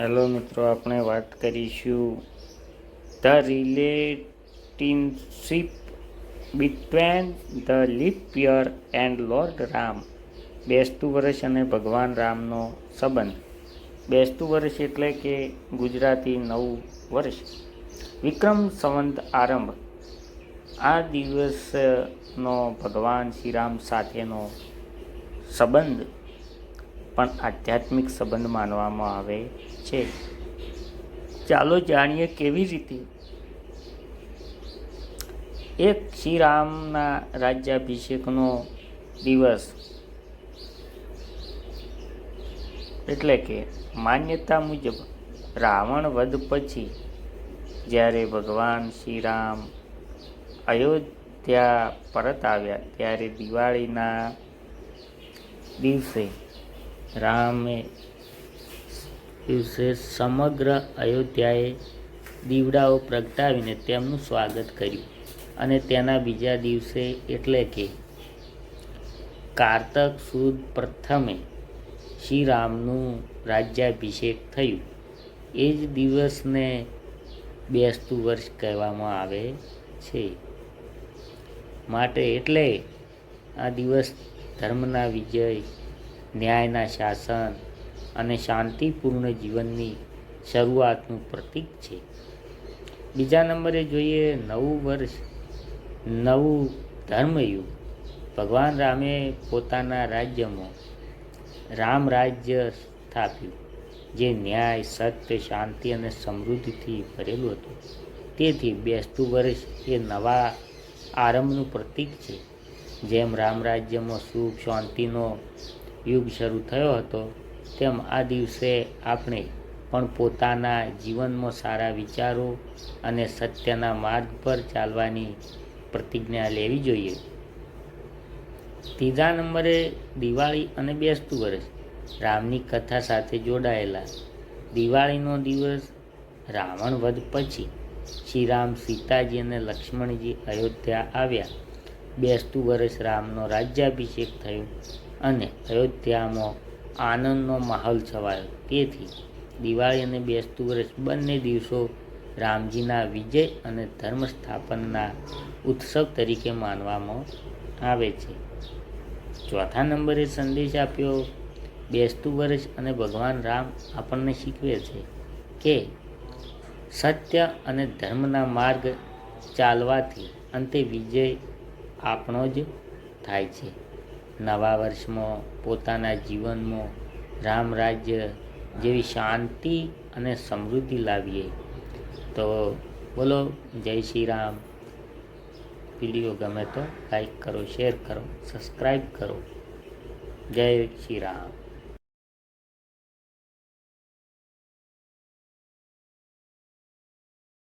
Hello મિત્રો, આપણે વાત કરીશું the relationship between the leap year and lord Ram. બેસતું વર્ષ અને ભગવાન રામનો સંબંધ. બેસતું વર્ષ એટલે કે ગુજરાતી નવું વર્ષ. વિક્રમ સંવંત આરંભ. આ દિવસનો ભગવાન શ્રીરામ સાથેનો સંબંધ પણ આધ્યાત્મિક સંબંધ માનવામાં આવે છે. ચાલો જાણીએ કેવી રીતે એક શ્રી રામના રાજ્યાભિષેકનો દિવસ એટલે કે માન્યતા મુજબ રાવણ વધ પછી જ્યારે ભગવાન શ્રી રામ અયોધ્યા પરત આવ્યા ત્યારે દિવાળીના દિવસે રામે દિવસે સમગ્ર અયોધ્યાએ દીવડાઓ પ્રગટાવીને તેમનું સ્વાગત કર્યું. અને તેના બીજા દિવસે એટલે કે કારતક સુદ પ્રથમે શ્રીરામનું રાજ્યાભિષેક થયું. એ જ દિવસને બેસતું વર્ષ કહેવામાં આવે છે. માટે એટલે આ દિવસ ધર્મના વિજય ન્યાયના શાસન અને શાંતિપૂર્ણ જીવનની શરૂઆતનું પ્રતીક છે. બીજા નંબરે જોઈએ નવું વર્ષ, નવું ધર્મયુગ. ભગવાન રામે પોતાના રાજ્યમાં રામ રાજ્ય સ્થાપ્યું, જે ન્યાય, સત્ય, શાંતિ અને સમૃદ્ધિથી ભરેલું હતું. તેથી બેસતું વર્ષ એ નવા આરંભનું પ્રતીક છે. જેમ રામ રાજ્યમાં સુખ, શાંતિનો યુગ શરૂ થયો હતો તેમ આ દિવસે આપણે પણ પોતાના જીવનમાં સારા વિચારો અને સત્યના માર્ગ પર ચાલવાની પ્રતિજ્ઞા લેવી જોઈએ. ત્રીજા નંબરે દિવાળી અને બેસતું વર્ષ. રામની કથા સાથે જોડાયેલા. દિવાળીનો દિવસ રાવણ વધ પછી શ્રીરામ સીતાજી અને લક્ષ્મણજી અયોધ્યા આવ્યા. બેસતું વર્ષ રામનો રાજ્યાભિષેક થયો. અને અયોધ્યામાં આનંદનો માહોલ છવાયો. તેથી દિવાળી અને બેસતું વર્ષ બંને દિવસો રામજીના વિજય અને ધર્મ સ્થાપનના ઉત્સવ તરીકે માનવામાં આવે છે. ચોથા નંબરે સંદેશ આપ્યો, બેસતું વર્ષ અને ભગવાન રામ આપણને શીખવે છે કે સત્ય અને ધર્મના માર્ગ ચાલવાથી અંતે વિજય આપણો જ થાય છે. નવા વર્ષમાં પોતાના જીવનમાં રામ રાજ્ય જેવી શાંતિ અને સમૃદ્ધિ લાવીએ. તો બોલો, જય શ્રી રામ વીડિયો ગમે તો લાઈક કરો શેર કરો સબસ્ક્રાઈબ કરો. જય શ્રી રામ